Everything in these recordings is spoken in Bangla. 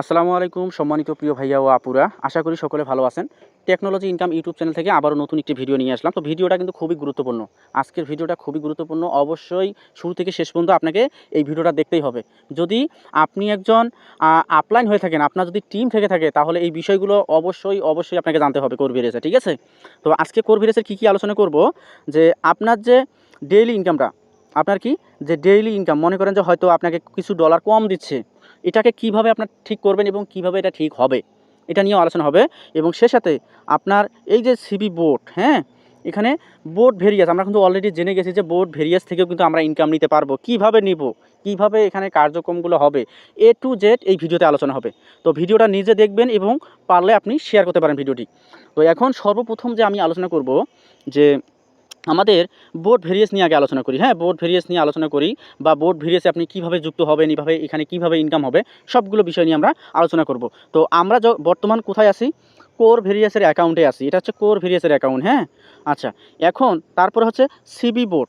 আসসালামু আলাইকুম সম্মানিত প্রিয় ভাইয়া ও আপুরা। আশা করি সকলে ভালো আছেন। টেকনোলজি ইনকাম ইউটিউব চ্যানেল থেকে আবারও নতুন একটি ভিডিও নিয়ে আসলাম। তো ভিডিওটা কিন্তু খুবই গুরুত্বপূর্ণ। আজকের ভিডিওটা খুবই গুরুত্বপূর্ণ। অবশ্যই শুরু থেকে শেষ পর্যন্ত আপনাকে এই ভিডিওটা দেখতেই হবে। যদি আপনি একজন আপলাইন হয়ে থাকেন, আপনার যদি টিম থেকে থাকে, তাহলে এই বিষয়গুলো অবশ্যই অবশ্যই আপনাকে জানতে হবে কোরভিরেসে ঠিক আছে? তো আজকে কোরভিরেসের কী কী আলোচনা করব? যে আপনার যে ডেইলি ইনকামটা আপনার কি? যে ডেইলি ইনকাম মনে করেন যে হয়তো আপনাকে কিছু ডলার কম দিচ্ছে। এটাকে কীভাবে আপনার ঠিক করবেন এবং কীভাবে এটা ঠিক হবে, এটা নিয়েও আলোচনা হবে। এবং সে সাথে আপনার এই যে সিবি বোর্ড হ্যাঁ? এখানে বোর্ড ভেরিয়াস আমরা কিন্তু অলরেডি জেনে গেছি যে বোর্ড ভেরিয়াস থেকেও কিন্তু আমরা ইনকাম নিতে পারব। কীভাবে নিব? কীভাবে এখানে কার্যক্রমগুলো হবে? এ টু জেড এই ভিডিওতে আলোচনা হবে। তো ভিডিওটা নিজে দেখবেন এবং পারলে আপনি শেয়ার করতে পারেন ভিডিওটি। তো এখন সর্বপ্রথম যে আমি আলোচনা করব যে আমাদের বোর্ড ভেরিয়েস নিয়ে আগে আলোচনা করি। হ্যাঁ বোর্ড ভেরিয়েস নিয়ে আলোচনা করি বা বোর্ড ভেরিয়েসে আপনি কীভাবে যুক্ত হবেন এইভাবে এখানে কীভাবে ইনকাম হবে, সবগুলো বিষয় নিয়ে আমরা আলোচনা করব। তো আমরা বর্তমান কোথায় আছি? কোর ভেরিয়াসের অ্যাকাউন্টে আছি। এটা হচ্ছে কোর ভেরিয়াসের অ্যাকাউন্ট হ্যাঁ? আচ্ছা এখন তারপর হচ্ছে সিবি বোর্ড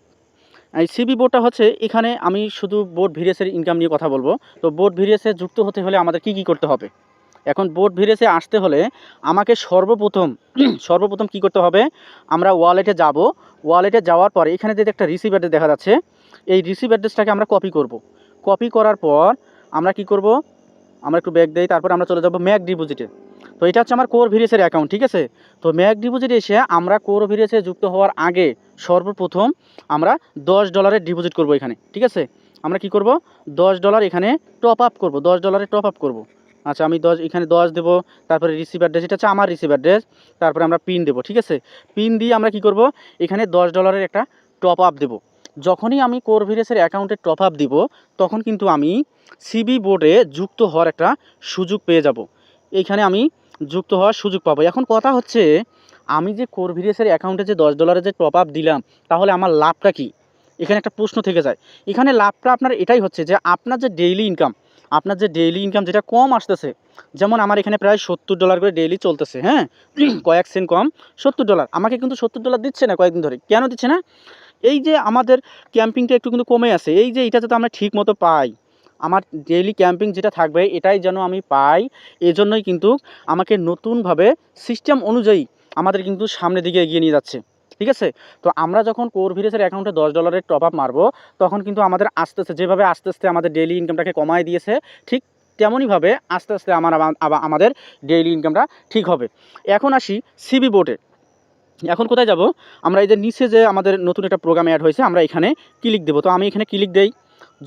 এই সিবি বোর্ডটা হচ্ছে এখানে আমি শুধু বোর্ড ভেরিয়াসের ইনকাম নিয়ে কথা বলব। তো বোর্ড ভেরিয়াসে যুক্ত হতে হলে আমাদের কি কি করতে হবে? এখন বোট ভেরিয়াসে আসতে হলে আমাকে সর্বপ্রথম সর্বপ্রথম কি করতে হবে? আমরা ওয়ালেটে যাব। ওয়ালেটে যাওয়ার পরে এখানে যে একটা রিসিভ অ্যাড্রেস দেখা যাচ্ছে, এই রিসিভ অ্যাড্রেসটাকে আমরা কপি করব। কপি করার পর আমরা কি করব? আমরা একটু ব্যাগ দিই, তারপর আমরা চলে যাব ম্যাক ডিপোজিটে তো এটা হচ্ছে আমার কোর ভিরিয়াসের অ্যাকাউন্ট ঠিক আছে? তো ম্যাক ডিপোজিটে এসে আমরা কোর ভিরিয়াসে যুক্ত হওয়ার আগে সর্বপ্রথম আমরা দশ ডলারের ডিপোজিট করব এখানে, ঠিক আছে? আমরা কি করব? দশ ডলার এখানে টপ আপ করব, দশ ডলারে টপ আপ করব। আচ্ছা আমি দশ, এখানে দশ দেবো, তারপরে রিসিভ অ্যাড্রেস এটা হচ্ছে আমার রিসিভ অ্যাড্রেস তারপরে আমরা পিন দেবো, ঠিক আছে? পিন দিয়ে আমরা কি করব? এখানে দশ ডলারের একটা টপ আপ দেবো। যখনই আমি কোরভিরেসের অ্যাকাউন্টে টপ আপ দিব, তখন কিন্তু আমি সিবি বোর্ডে যুক্ত হওয়ার একটা সুযোগ পেয়ে যাব। এইখানে আমি যুক্ত হওয়ার সুযোগ পাবো। এখন কথা হচ্ছে, আমি যে কোরভিরেসের অ্যাকাউন্টে যে দশ ডলারের যে টপ আপ দিলাম, তাহলে আমার লাভটা কি? এখানে একটা প্রশ্ন থেকে যায়। এখানে লাভটা আপনার এটাই হচ্ছে যে, আপনার যে ডেইলি ইনকাম আপনার যে ডেইলি ইনকাম যেটা কম আসতেছে, যেমন আমার এখানে প্রায় সত্তর ডলার করে ডেইলি চলতেছে হ্যাঁ? কয়েক সেন্ট কম, সত্তর ডলার আমাকে কিন্তু সত্তর ডলার দিচ্ছে না কয়েকদিন ধরে। কেন দিচ্ছে না? এই যে আমাদের ক্যাম্পিংটা একটু কিন্তু কমে আছে। এই যে এটা যাতে আমরা ঠিক মতো পাই। আমার ডেইলি ক্যাম্পিং যেটা থাকবে, এটাই যেন আমি পাই, এজন্যই কিন্তু আমাকে নতুনভাবে সিস্টেম অনুযায়ী আমাদের কিন্তু সামনের দিকে এগিয়ে নিয়ে যাচ্ছে। ঠিক আছে? তো আমরা যখন কোর ভিরেসের অ্যাকাউন্টে দশ ডলারের টপ আপ মারবো, তখন কিন্তু আমাদের আস্তে আস্তে, যেভাবে আস্তে আস্তে আমাদের ডেইলি ইনকামটাকে কমায় দিয়েছে, ঠিক তেমনইভাবে আস্তে আস্তে আমার আমাদের ডেইলি ইনকামটা ঠিক হবে। এখন আসি সিবি বোর্ডে এখন কোথায় যাব? আমরা এই যে নিচে যে আমাদের নতুন একটা প্রোগ্রাম অ্যাড হয়েছে, আমরা এখানে ক্লিক দেবো। তো আমি এখানে ক্লিক দেই।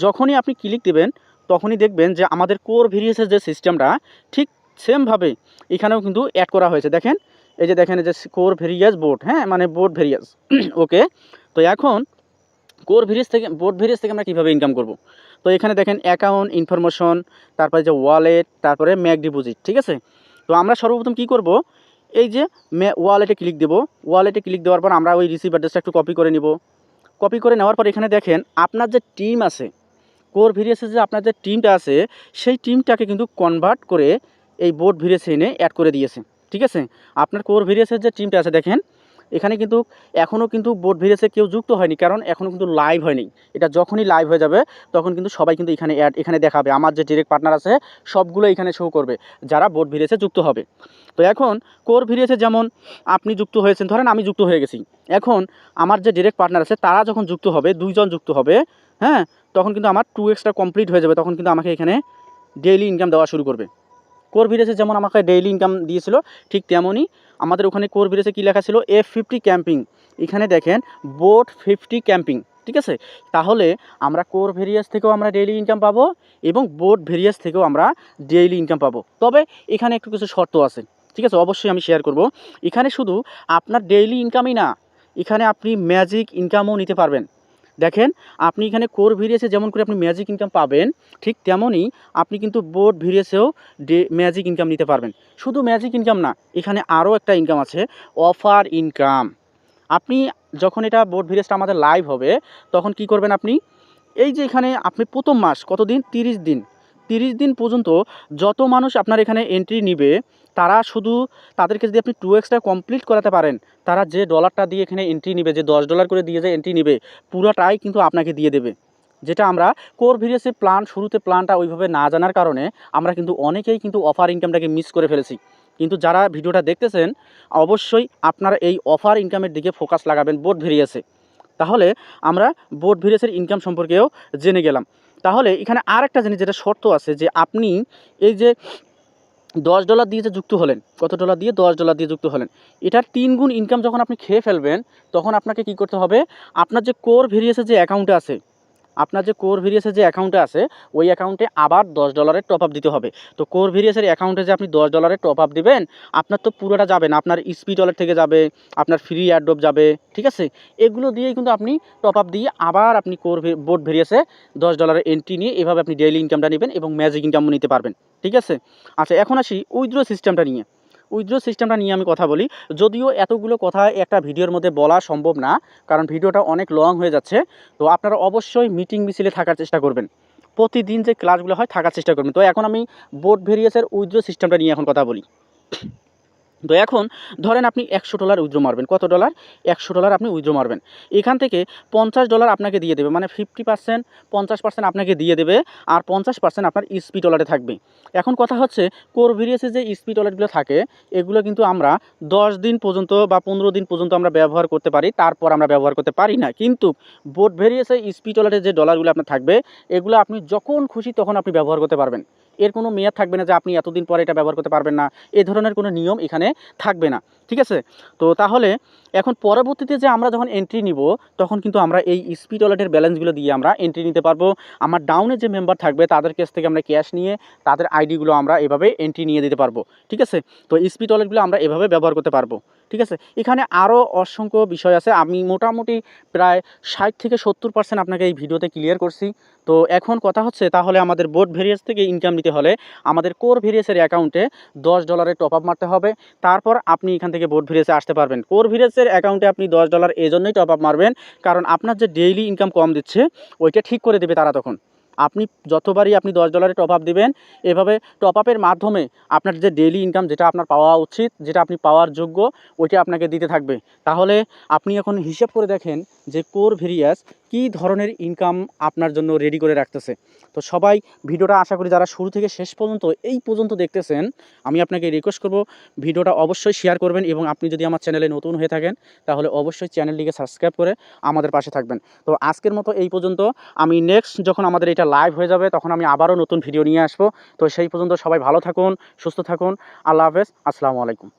যখনই আপনি ক্লিক দেবেন, তখনই দেখবেন যে আমাদের কোর ভেরিয়েসের যে সিস্টেমটা ঠিক সেমভাবে এখানেও কিন্তু অ্যাড করা হয়েছে। দেখেন এই যে দেখেন যে কোর ভেরিয়াস বোর্ড হ্যাঁ? মানে বোর্ড ভেরিয়াস। ওকে তো এখন কোর ভেরিয়াস থেকে বোর্ড ভেরিয়াস থেকে আমরা কীভাবে ইনকাম করব? তো এখানে দেখেন অ্যাকাউন্ট ইনফরমেশন তারপরে যে ওয়ালেট তারপরে ম্যাক ডিপোজিট ঠিক আছে? তো আমরা সর্বপ্রথম কি করব? এই যে ওয়ালেটে ক্লিক দেব। ওয়ালেটে ক্লিক দেওয়ার পর আমরা ওই রিসিভ অ্যাড্রেসটা একটু কপি করে নিব। কপি করে নেওয়ার পর এখানে দেখেন, আপনার যে টিম আছে, কোর ভিরিয়াসের যে আপনার যে টিমটা আছে, সেই টিমটাকে কিন্তু কনভার্ট করে এই বোর্ড ভিরিয়াসে এনে অ্যাড করে দিয়েছে। ঠিক আছে? আপনার কোর ভিরিয়াসের যে টিমটা আছে, দেখেন, এখানে কিন্তু এখনও কিন্তু বোর্ড ভিরিয়াসে কেউ যুক্ত হয়নি, কারণ এখনও কিন্তু লাইভ হয়নি। এটা যখনই লাইভ হয়ে যাবে, তখন কিন্তু সবাই কিন্তু এখানে অ্যাড এখানে দেখাবে। আমার যে ডিরেক্ট পার্টনার আছে, সবগুলো এখানে শো করবে, যারা বোর্ড ভিরিয়াসে যুক্ত হবে। তো এখন, কোর ভিরিয়াসে যেমন আপনি যুক্ত হয়েছেন, ধরেন আমি যুক্ত হয়ে গেছি। এখন, আমার যে ডিরেক্ট পার্টনার আছে, তারা যখন যুক্ত হবে, দুইজন যুক্ত হবে হ্যাঁ তখন কিন্তু আমার টু এক্সটা কমপ্লিট হয়ে যাবে, তখন কিন্তু আমাকে এখানে ডেইলি ইনকাম দেওয়া শুরু করবে। কোর ভিরেসে যেমন আমাকে ডেইলি ইনকাম দিয়েছিল, ঠিক তেমনই আমাদের ওখানে কোর ভিরেসে কী লেখা ছিল? এফ ফিফটি ক্যাম্পিং এখানে দেখেন বোট ফিফটি ক্যাম্পিং ঠিক আছে? তাহলে আমরা কোর ভেরিয়াস থেকেও আমরা ডেইলি ইনকাম পাবো এবং বোট ভেরিয়াস থেকেও আমরা ডেইলি ইনকাম পাবো। তবে এখানে একটু কিছু শর্ত আছে, ঠিক আছে? অবশ্যই আমি শেয়ার করব। এখানে শুধু আপনার ডেইলি ইনকামই না, এখানে আপনি ম্যাজিক ইনকামও নিতে পারবেন। দেখেন, আপনি এখানে কোর ভিড়িয়েছে যেমন করে আপনি ম্যাজিক ইনকাম পাবেন, ঠিক তেমনই আপনি কিন্তু বোর্ড ভিড়িয়েছেও ডে ম্যাজিক ইনকাম নিতে পারবেন। শুধু ম্যাজিক ইনকাম না, এখানে আরও একটা ইনকাম আছে অফার ইনকাম আপনি যখন এটা বোর্ড ভিরিয়েসটা আমাদের লাইভ হবে, তখন কি করবেন আপনি? এই যে এখানে আপনি প্রথম মাস, কতদিন? তিরিশ দিন। তিরিশ দিন পর্যন্ত যত মানুষ আপনার এখানে এন্ট্রি নিবে, তারা শুধু তাদেরকে যদি আপনি টু এক্সটা কমপ্লিট করাতে পারেন, তারা যে ডলারটা দিয়ে এখানে এন্ট্রি নিবে, যে দশ ডলার করে দিয়ে যে এন্ট্রি নিবে, পুরোটাই কিন্তু আপনাকে দিয়ে দেবে। যেটা আমরা কোর ভিরিয়াসের প্ল্যান শুরুতে প্ল্যানটা ওইভাবে না জানার কারণে আমরা কিন্তু অনেকেই কিন্তু অফার ইনকামটাকে মিস করে ফেলেছি। কিন্তু যারা ভিডিওটা দেখতেছেন, অবশ্যই আপনারা এই অফার ইনকামের দিকে ফোকাস লাগাবেন বোর্ড ভেরিয়াসে তাহলে আমরা বোর্ড ভেরিয়াসের ইনকাম সম্পর্কেও জেনে গেলাম। তাহলে এখানে আর একটা জিনিস যেটা শর্ত আছে যে আপনি এই যে দশ ডলার দিয়ে যে যুক্ত হলেন, কত ডলার দিয়ে? দশ ডলার দিয়ে যুক্ত হলেন। এটার তিন গুণ ইনকাম যখন আপনি খেয়ে ফেলবেন, তখন আপনাকে কি করতে হবে? আপনার যে কোর ভেরিয়েসের যে অ্যাকাউন্টে আছে আপনার যে কোর ভেরিয়াসের যে অ্যাকাউন্টে আছে, ওই অ্যাকাউন্টে আবার দশ ডলারের টপ আপ দিতে হবে। তো কোর ভেরিয়াসের অ্যাকাউন্টে যে আপনি দশ ডলারের টপ আপ দেবেন, আপনার তো পুরোটা যাবে না। আপনার স্পিড ওয়ালেট থেকে যাবে, আপনার ফ্রি অ্যাডোপ যাবে, ঠিক আছে? এগুলো দিয়েই কিন্তু আপনি টপ আপ দিয়ে আবার আপনি কোর বোর্ড ভেরিয়াসে দশ ডলারের এন্ট্রি নিয়ে এভাবে আপনি ডেইলি ইনকামটা নেবেন এবং ম্যাজিক ইনকামও নিতে পারবেন। ঠিক আছে? আচ্ছা এখন আসি উইথড্র সিস্টেমটা নিয়ে। উইথড্র সিস্টেমটা নিয়ে আমি কথা বলি। যদিও এতগুলো কথা একটা ভিডিওর মধ্যে বলা সম্ভব না, কারণ ভিডিওটা অনেক লং হয়ে যাচ্ছে। তো আপনারা অবশ্যই মিটিং মিছিলে থাকার চেষ্টা করবেন। প্রতিদিন যে ক্লাসগুলো হয়, থাকার চেষ্টা করবেন। তো এখন আমি বোর্ড ভেরিয়েসের উইথড্র সিস্টেমটা নিয়ে এখন কথা বলি। তো এখন ধরেন আপনি একশো ডলার উইথড্র মারবেন। কত ডলার? একশো ডলার আপনি উইথড্র মারবেন। এখান থেকে পঞ্চাশ ডলার আপনাকে দিয়ে দেবে মানে ফিফটি পার্সেন্ট পঞ্চাশ পার্সেন্ট আপনাকে দিয়ে দেবে আর পঞ্চাশ পার্সেন্ট আপনার স্পি ডলারে থাকবে। এখন কথা হচ্ছে কোর ভেরিয়াসে যে স্পি ডলারগুলো থাকে, এগুলো কিন্তু আমরা দশ দিন পর্যন্ত বা পনেরো দিন পর্যন্ত আমরা ব্যবহার করতে পারি, তারপর আমরা ব্যবহার করতে পারি না। কিন্তু বোর্ড ভেরিয়াসে স্পি ডলারের যে ডলারগুলো আপনার থাকবে, এগুলো আপনি যখন খুশি তখন আপনি ব্যবহার করতে পারবেন। এর কোনো মেয়াদ থাকবে না যে আপনি এতদিন পরে এটা ব্যবহার করতে পারবেন না। এ ধরনের কোনো নিয়ম এখানে থাকবে না। ঠিক আছে? তো তাহলে এখন পরবর্তীতে যে আমরা যখন এন্ট্রি নিব, তখন কিন্তু আমরা এই স্পিড ওয়ালেটের ব্যালেন্সগুলো দিয়ে আমরা এন্ট্রি নিতে পারব। আমার ডাউনে যে মেম্বার থাকবে, তাদের কাছ থেকে আমরা ক্যাশ নিয়ে তাদের আইডিগুলো আমরা এভাবে এন্ট্রি নিয়ে দিতে পারব। ঠিক আছে? তো স্পিড ওয়ালেটগুলো আমরা এভাবে ব্যবহার করতে পারব। ঠিক আছে? এখানে আরও অসংখ্য বিষয় আছে। আমি মোটামুটি প্রায় ষাট থেকে সত্তর পার্সেন্ট আপনাকে এই ভিডিওতে ক্লিয়ার করছি। তো এখন কথা হচ্ছে, তাহলে আমাদের বোর্ড ভেরিয়াস থেকে ইনকাম নিতে হলে আমাদের কোর ভেরিয়াসের অ্যাকাউন্টে দশ ডলারের টপ আপ মারতে হবে। তারপর আপনি এখান থেকে বোর্ড ভেরিয়াসে আসতে পারবেন। কোর ভেরিয়াসের অ্যাকাউন্টে আপনি দশ ডলার এই জন্যই টপ আপ মারবেন। কারণ আপনার যে ডেইলি ইনকাম কম দিচ্ছে, ওইটা ঠিক করে দেবে তারা তখন। আপনি যতবারই আপনি দশ ডলারে টপ আপ দেবেন, এভাবে টপ আপের মাধ্যমে আপনার যে ডেইলি ইনকাম যেটা আপনার পাওয়া উচিত, যেটা আপনি পাওয়ার যোগ্য, ওইটা আপনাকে দিতে থাকবে। তাহলে আপনি এখন হিসেব করে দেখেন যে কোর ভেরিয়াস কী ধরনের ইনকাম আপনার জন্য রেডি করে রাখতেছে? তো সবাই ভিডিওটা আশা করি যারা শুরু থেকে শেষ পর্যন্ত এই পর্যন্ত দেখতেছেন, আমি আপনাকে রিকোয়েস্ট করব ভিডিওটা অবশ্যই শেয়ার করবেন এবং আপনি যদি আমার চ্যানেলে নতুন হয়ে থাকেন, তাহলে অবশ্যই চ্যানেলটিকে সাবস্ক্রাইব করে আমাদের পাশে থাকবেন। তো আজকের মতো এই পর্যন্ত, আমি নেক্সট যখন আমাদের এটা লাইভ হয়ে যাবে, তখন আমি আবারও নতুন ভিডিও নিয়ে আসব। তো সেই পর্যন্ত সবাই ভালো থাকুন, সুস্থ থাকুন, আল্লাহ হাফেজ, আসসালামু আলাইকুম।